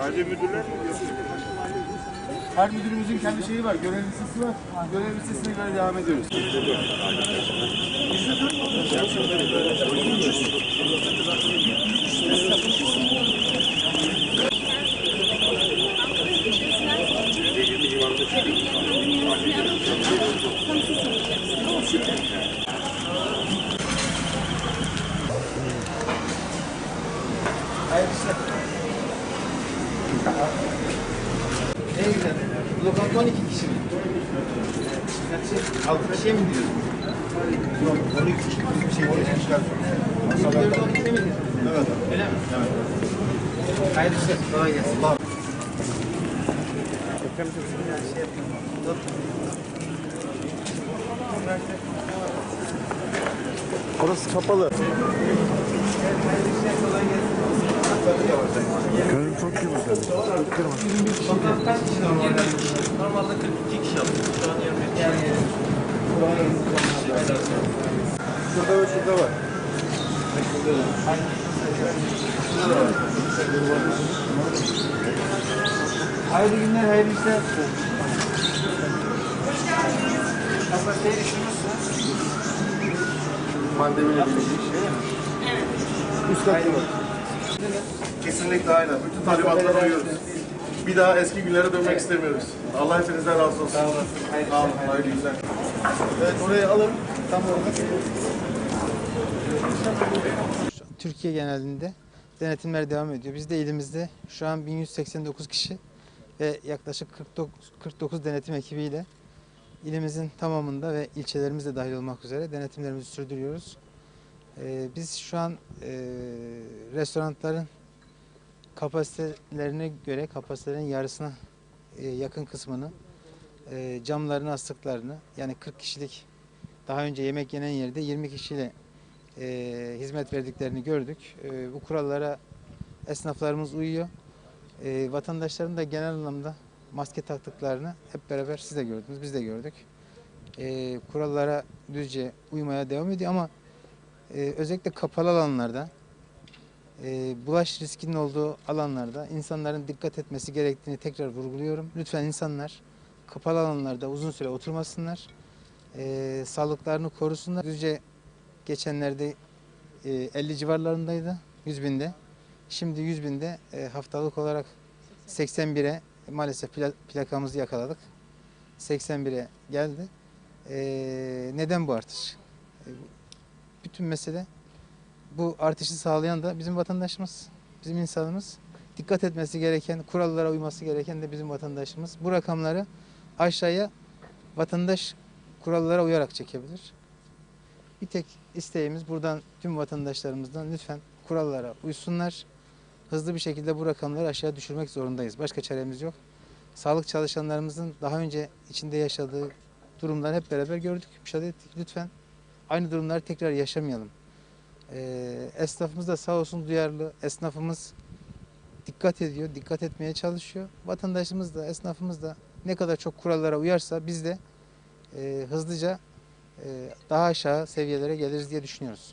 Sadece müdürler mi? Her müdürümüzün kendi şeyi var, görev listesi var. Görev listesine göre devam ediyoruz. Ne güzel. Lokanta 12 kişi mi? Kaç? 6 kişiye mi gidiyoruz? Yok 12 kişi bir şey geçmişler. Masalarda 12'ye mi gidiyoruz? Evet. Öyle mi? Evet. Hayırlı işler. Kolay gelsin. Dur. Orası kapalı. Hayırlı işler. Kolay gelsin. Gönül çok. Lokanta kaç kişi normalde? Normalde 42 kişi aldık. Şu an 20. Yani Şurada ve şurada var. Hayırlı günler, hayırlı işler. Abla şey düşünüyorsunuz. Pandemiyle ilgili şey. Üst katta var. Kesinlikle aynen. Bütün talimatlara uyuyoruz. Bir daha eski günlere dönmek istemiyoruz. Allah hepinizden razı olsun. Sağ olasın. Hayırlı Sağ olun. Hayırlı günler. Evet orayı alın. Tam orada. Türkiye genelinde denetimler devam ediyor. Biz de ilimizde şu an 1189 kişi ve yaklaşık 49, 49 denetim ekibiyle ilimizin tamamında ve ilçelerimiz de dahil olmak üzere denetimlerimizi sürdürüyoruz. Ee, biz şu an e, restoranların kapasitelerine göre kapasitelerin yarısına e, yakın kısmını e, camlarını astıklarını yani 40 kişilik daha önce yemek yenen yerde 20 kişiyle e, hizmet verdiklerini gördük. E, bu kurallara esnaflarımız uyuyor. E, vatandaşların da genel anlamda maske taktıklarını hep beraber siz de gördünüz, biz de gördük. E, kurallara düzce uymaya devam ediyor ama e, özellikle kapalı alanlarda, e, bulaş riskinin olduğu alanlarda insanların dikkat etmesi gerektiğini tekrar vurguluyorum. Lütfen insanlar kapalı alanlarda uzun süre oturmasınlar. E, sağlıklarını korusunlar. Düzce geçenlerde e, 50 civarlarındaydı 100 binde. Şimdi 100 binde e, haftalık olarak 81'e maalesef pla- plakamızı yakaladık. 81'e geldi. E, neden bu artış? E, bütün mesele bu artışı sağlayan da bizim vatandaşımız, bizim insanımız. Dikkat etmesi gereken, kurallara uyması gereken de bizim vatandaşımız. Bu rakamları aşağıya vatandaş kurallara uyarak çekebilir. Bir tek isteğimiz buradan tüm vatandaşlarımızdan lütfen kurallara uysunlar. Hızlı bir şekilde bu rakamları aşağı düşürmek zorundayız. Başka çaremiz yok. Sağlık çalışanlarımızın daha önce içinde yaşadığı durumları hep beraber gördük, müşahede ettik. Lütfen aynı durumları tekrar yaşamayalım. Ee, esnafımız da sağ olsun duyarlı. Esnafımız dikkat ediyor, dikkat etmeye çalışıyor. Vatandaşımız da, esnafımız da ne kadar çok kurallara uyarsa biz de e, hızlıca e, daha aşağı seviyelere geliriz diye düşünüyoruz.